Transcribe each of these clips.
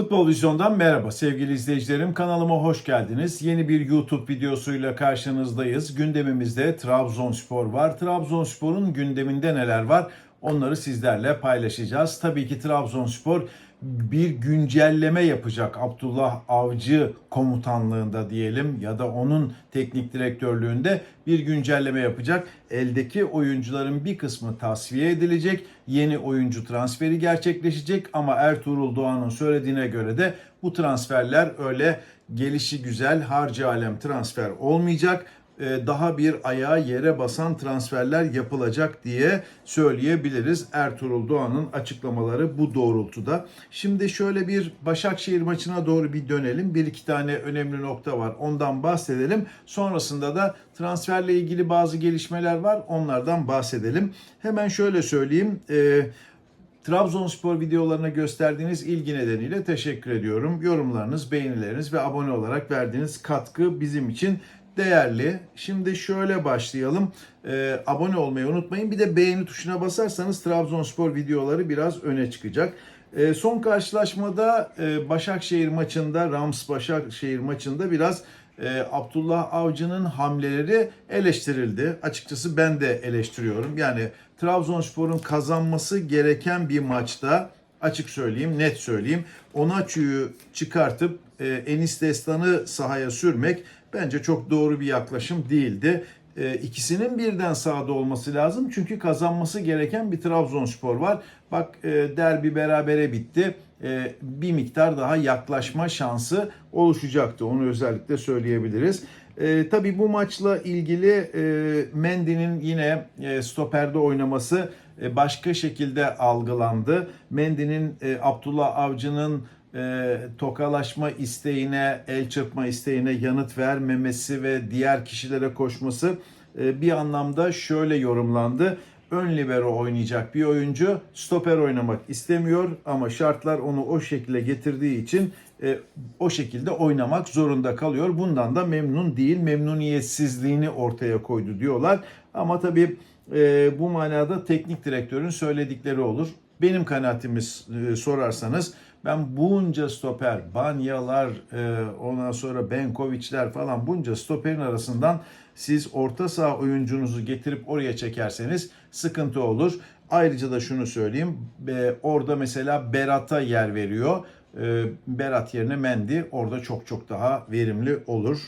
Futbol Vizyon'dan merhaba sevgili izleyicilerim. Kanalıma hoş geldiniz. Yeni bir YouTube videosuyla karşınızdayız. Gündemimizde Trabzonspor var. Trabzonspor'un gündeminde neler var? Onları sizlerle paylaşacağız. Tabii ki Trabzonspor bir güncelleme yapacak Abdullah Avcı komutanlığında diyelim ya da onun teknik direktörlüğünde bir güncelleme yapacak. Eldeki oyuncuların bir kısmı tasfiye edilecek. Yeni oyuncu transferi gerçekleşecek ama Ertuğrul Doğan'ın söylediğine göre de bu transferler öyle gelişi güzel harcı alem transfer olmayacak daha bir ayağa yere basan transferler yapılacak diye söyleyebiliriz. Ertuğrul Doğan'ın açıklamaları bu doğrultuda. Şimdi şöyle bir Başakşehir maçına doğru bir dönelim. Bir iki tane önemli nokta var. Ondan bahsedelim. Sonrasında da transferle ilgili bazı gelişmeler var. Onlardan bahsedelim. Hemen şöyle söyleyeyim. E, Trabzonspor videolarına gösterdiğiniz ilgi nedeniyle teşekkür ediyorum. Yorumlarınız, beğenileriniz ve abone olarak verdiğiniz katkı bizim için değerli. Şimdi şöyle başlayalım. Ee, abone olmayı unutmayın. Bir de beğeni tuşuna basarsanız Trabzonspor videoları biraz öne çıkacak. Ee, son karşılaşmada e, Başakşehir maçında, Rams Başakşehir maçında biraz e, Abdullah Avcı'nın hamleleri eleştirildi. Açıkçası ben de eleştiriyorum. Yani Trabzonspor'un kazanması gereken bir maçta açık söyleyeyim, net söyleyeyim. Onaçu'yu çıkartıp e, Enis Destan'ı sahaya sürmek bence çok doğru bir yaklaşım değildi. E, ikisinin birden sahada olması lazım. Çünkü kazanması gereken bir Trabzonspor var. Bak e, derbi berabere bitti. E, bir miktar daha yaklaşma şansı oluşacaktı. Onu özellikle söyleyebiliriz. E, tabii bu maçla ilgili e, Mendy'nin yine e, stoperde oynaması e, başka şekilde algılandı. Mendy'nin e, Abdullah Avcı'nın e, tokalaşma isteğine, el çırpma isteğine yanıt vermemesi ve diğer kişilere koşması e, bir anlamda şöyle yorumlandı. Ön libero oynayacak bir oyuncu stoper oynamak istemiyor ama şartlar onu o şekilde getirdiği için e, o şekilde oynamak zorunda kalıyor. Bundan da memnun değil, memnuniyetsizliğini ortaya koydu diyorlar. Ama tabii e, bu manada teknik direktörün söyledikleri olur. Benim kanaatimiz e, sorarsanız ben bunca stoper, Banyalar, e, ondan sonra Benkovic'ler falan bunca stoperin arasından siz orta saha oyuncunuzu getirip oraya çekerseniz sıkıntı olur. Ayrıca da şunu söyleyeyim. E, orada mesela Berat'a yer veriyor. E, Berat yerine Mendy orada çok çok daha verimli olur.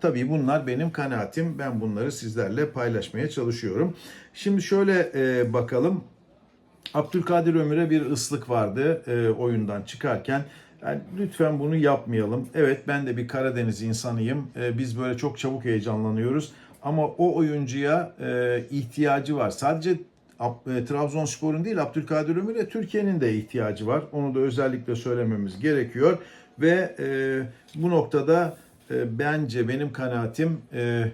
Tabii bunlar benim kanaatim. Ben bunları sizlerle paylaşmaya çalışıyorum. Şimdi şöyle e, bakalım. Abdülkadir Ömür'e bir ıslık vardı e, oyundan çıkarken. Yani lütfen bunu yapmayalım. Evet ben de bir Karadeniz insanıyım. E, biz böyle çok çabuk heyecanlanıyoruz. Ama o oyuncuya e, ihtiyacı var. Sadece e, Trabzonspor'un değil Abdülkadir Ömür'e Türkiye'nin de ihtiyacı var. Onu da özellikle söylememiz gerekiyor. Ve e, bu noktada e, bence benim kanaatim... E,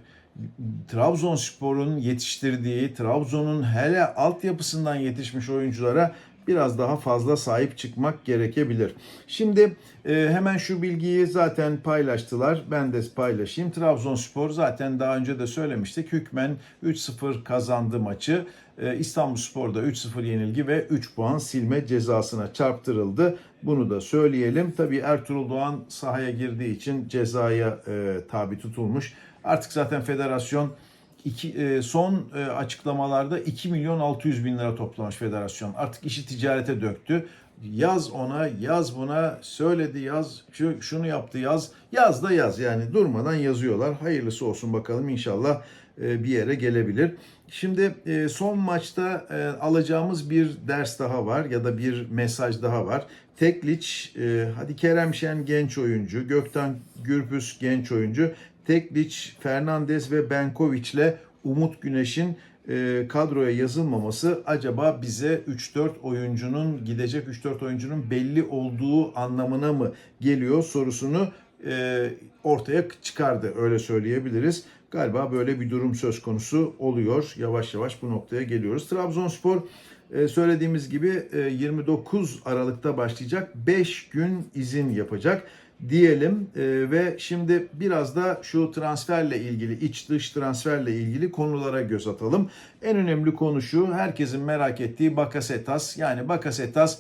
Trabzonspor'un yetiştirdiği, Trabzon'un hele altyapısından yetişmiş oyunculara biraz daha fazla sahip çıkmak gerekebilir. Şimdi e, hemen şu bilgiyi zaten paylaştılar. Ben de paylaşayım. Trabzonspor zaten daha önce de söylemiştik. Hükmen 3-0 kazandı maçı. E, İstanbulspor'da 3-0 yenilgi ve 3 puan silme cezasına çarptırıldı. Bunu da söyleyelim. Tabii Ertuğrul Doğan sahaya girdiği için cezaya e, tabi tutulmuş. Artık zaten federasyon iki, e, son e, açıklamalarda 2 milyon 600 bin lira toplamış federasyon. Artık işi ticarete döktü. Yaz ona, yaz buna, söyledi yaz, şu, şunu yaptı yaz. Yaz da yaz yani durmadan yazıyorlar. Hayırlısı olsun bakalım inşallah e, bir yere gelebilir. Şimdi e, son maçta e, alacağımız bir ders daha var ya da bir mesaj daha var. Tekliç, e, hadi Kerem Şen genç oyuncu, Gökten Gürpüs genç oyuncu. Tekliç, Fernandez ve Benkoviç'le Umut Güneş'in e, kadroya yazılmaması acaba bize 3-4 oyuncunun gidecek 3-4 oyuncunun belli olduğu anlamına mı geliyor sorusunu e, ortaya çıkardı öyle söyleyebiliriz. Galiba böyle bir durum söz konusu oluyor. Yavaş yavaş bu noktaya geliyoruz. Trabzonspor e, söylediğimiz gibi 29 Aralık'ta başlayacak. 5 gün izin yapacak diyelim e, ve şimdi biraz da şu transferle ilgili iç dış transferle ilgili konulara göz atalım. En önemli konu şu herkesin merak ettiği Bakasetas yani Bakasetas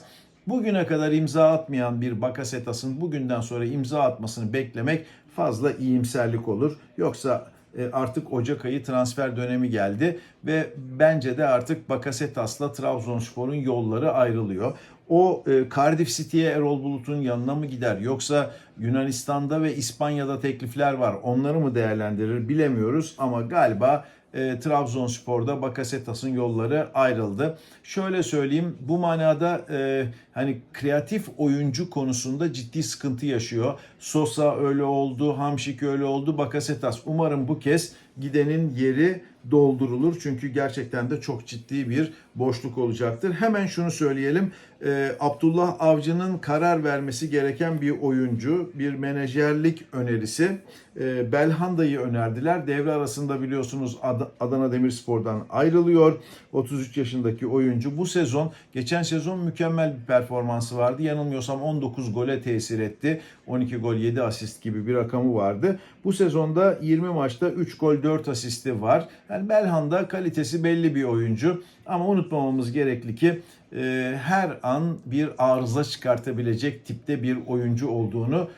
Bugüne kadar imza atmayan bir Bakasetas'ın bugünden sonra imza atmasını beklemek fazla iyimserlik olur. Yoksa e, artık Ocak ayı transfer dönemi geldi ve bence de artık Bakasetas'la Trabzonspor'un yolları ayrılıyor. O e, Cardiff City'ye Erol Bulut'un yanına mı gider yoksa Yunanistan'da ve İspanya'da teklifler var onları mı değerlendirir bilemiyoruz ama galiba e, Trabzonspor'da Bakasetas'ın yolları ayrıldı. Şöyle söyleyeyim bu manada e, hani kreatif oyuncu konusunda ciddi sıkıntı yaşıyor. Sosa öyle oldu, Hamşik öyle oldu, Bakasetas. Umarım bu kez gidenin yeri doldurulur. Çünkü gerçekten de çok ciddi bir boşluk olacaktır. Hemen şunu söyleyelim. E, Abdullah Avcı'nın karar vermesi gereken bir oyuncu, bir menajerlik önerisi. E, Belhanda'yı önerdiler. Devre arasında biliyorsunuz Ad- Adana Demirspor'dan ayrılıyor. 33 yaşındaki oyuncu bu sezon, geçen sezon mükemmel bir performansı vardı. Yanılmıyorsam 19 gole tesir etti. 12 gol 7 asist gibi bir rakamı vardı. Bu sezonda 20 maçta 3 gol 4 asisti var. Yani Belhanda kalitesi belli bir oyuncu. Ama unutmamamız gerekli ki e, her an bir arıza çıkartabilecek tipte bir oyuncu olduğunu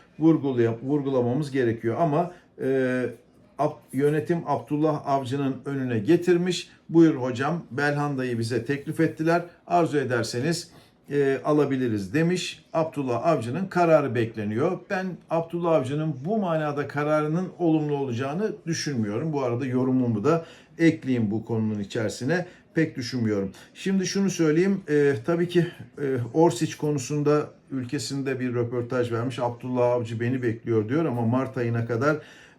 vurgulamamız gerekiyor. Ama e, yönetim Abdullah Avcı'nın önüne getirmiş. Buyur hocam Belhanda'yı bize teklif ettiler. Arzu ederseniz e, alabiliriz demiş. Abdullah Avcı'nın kararı bekleniyor. Ben Abdullah Avcı'nın bu manada kararının olumlu olacağını düşünmüyorum. Bu arada yorumumu da ekleyeyim bu konunun içerisine. Pek düşünmüyorum. Şimdi şunu söyleyeyim. E, tabii ki e, Orsic konusunda ülkesinde bir röportaj vermiş. Abdullah Avcı beni bekliyor diyor ama Mart ayına kadar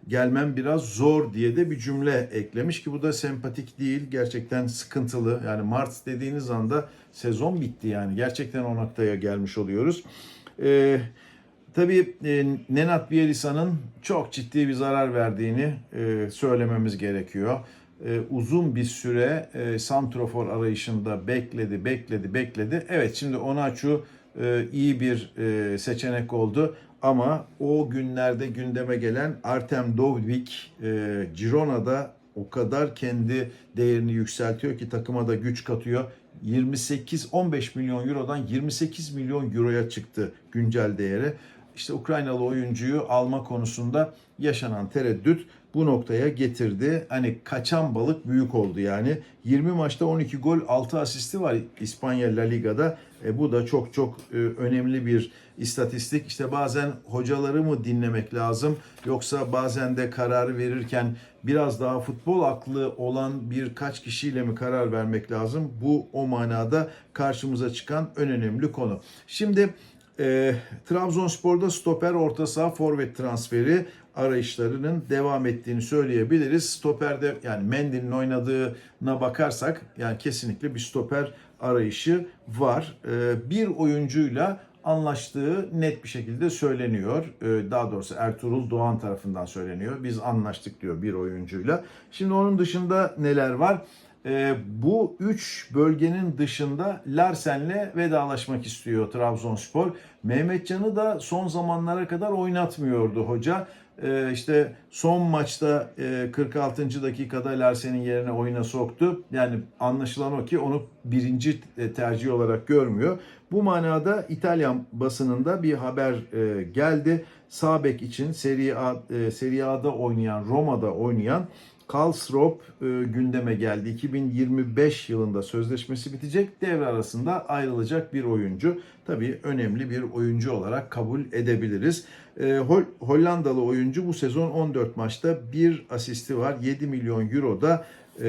gelmem biraz zor diye de bir cümle eklemiş ki bu da sempatik değil. Gerçekten sıkıntılı. Yani Mart dediğiniz anda sezon bitti yani. Gerçekten o noktaya gelmiş oluyoruz. Ee, tabii e, Nenat Bielitsa'nın çok ciddi bir zarar verdiğini e, söylememiz gerekiyor. E, uzun bir süre e, santrofor arayışında bekledi, bekledi, bekledi. Evet şimdi Onaçu e, iyi bir e, seçenek oldu. Ama o günlerde gündeme gelen Artem Dovbik e, Girona'da o kadar kendi değerini yükseltiyor ki takıma da güç katıyor. 28-15 milyon eurodan 28 milyon euroya çıktı güncel değeri. İşte Ukraynalı oyuncuyu alma konusunda yaşanan tereddüt bu noktaya getirdi. Hani kaçan balık büyük oldu yani. 20 maçta 12 gol 6 asisti var İspanya La Liga'da. E, bu da çok çok e, önemli bir istatistik. İşte bazen hocaları mı dinlemek lazım yoksa bazen de kararı verirken biraz daha futbol aklı olan birkaç kişiyle mi karar vermek lazım? Bu o manada karşımıza çıkan en önemli konu. Şimdi e, Trabzonspor'da stoper orta saha forvet transferi arayışlarının devam ettiğini söyleyebiliriz. Stoperde yani Mendy'nin oynadığına bakarsak yani kesinlikle bir stoper arayışı var. E, bir oyuncuyla anlaştığı net bir şekilde söyleniyor. E, Daha doğrusu Ertuğrul Doğan tarafından söyleniyor. Biz anlaştık diyor bir oyuncuyla. Şimdi onun dışında neler var? E, bu üç bölgenin dışında Larsen'le vedalaşmak istiyor Trabzonspor. Mehmetcan'ı da son zamanlara kadar oynatmıyordu hoca. E, işte son maçta e, 46. dakikada Larsen'in yerine oyuna soktu. Yani anlaşılan o ki onu birinci e, tercih olarak görmüyor. Bu manada İtalyan basınında bir haber e, geldi. Sağ bek için Serie, A, e, Serie A'da oynayan, Roma'da oynayan Karlsruhe e, gündeme geldi. 2025 yılında sözleşmesi bitecek. Devre arasında ayrılacak bir oyuncu. Tabii önemli bir oyuncu olarak kabul edebiliriz. E, Hol- Hollandalı oyuncu bu sezon 14 maçta bir asisti var. 7 milyon euro da e,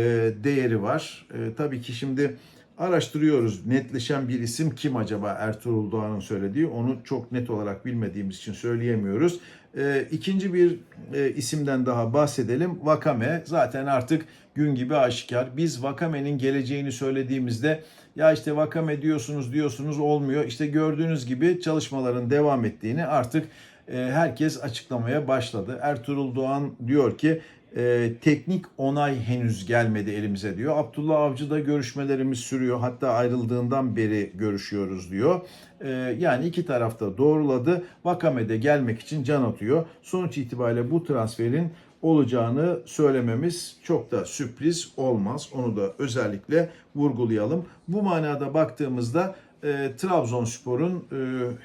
değeri var. E, tabii ki şimdi araştırıyoruz. Netleşen bir isim kim acaba Ertuğrul Doğan'ın söylediği? Onu çok net olarak bilmediğimiz için söyleyemiyoruz. E, ikinci bir e, isimden daha bahsedelim. Vakame zaten artık gün gibi aşikar. Biz Vakame'nin geleceğini söylediğimizde ya işte Vakame diyorsunuz diyorsunuz olmuyor. İşte gördüğünüz gibi çalışmaların devam ettiğini artık e, herkes açıklamaya başladı. Ertuğrul Doğan diyor ki e, teknik onay henüz gelmedi elimize diyor. Abdullah Avcı'da görüşmelerimiz sürüyor. Hatta ayrıldığından beri görüşüyoruz diyor. E, yani iki tarafta doğruladı. Vakame'de gelmek için can atıyor. Sonuç itibariyle bu transferin olacağını söylememiz çok da sürpriz olmaz. Onu da özellikle vurgulayalım. Bu manada baktığımızda e, Trabzonspor'un e,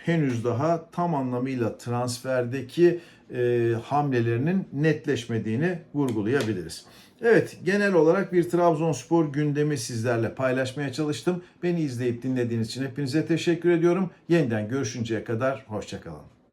henüz daha tam anlamıyla transferdeki e, hamlelerinin netleşmediğini vurgulayabiliriz. Evet, genel olarak bir Trabzonspor gündemi sizlerle paylaşmaya çalıştım. Beni izleyip dinlediğiniz için hepinize teşekkür ediyorum. Yeniden görüşünceye kadar hoşçakalın.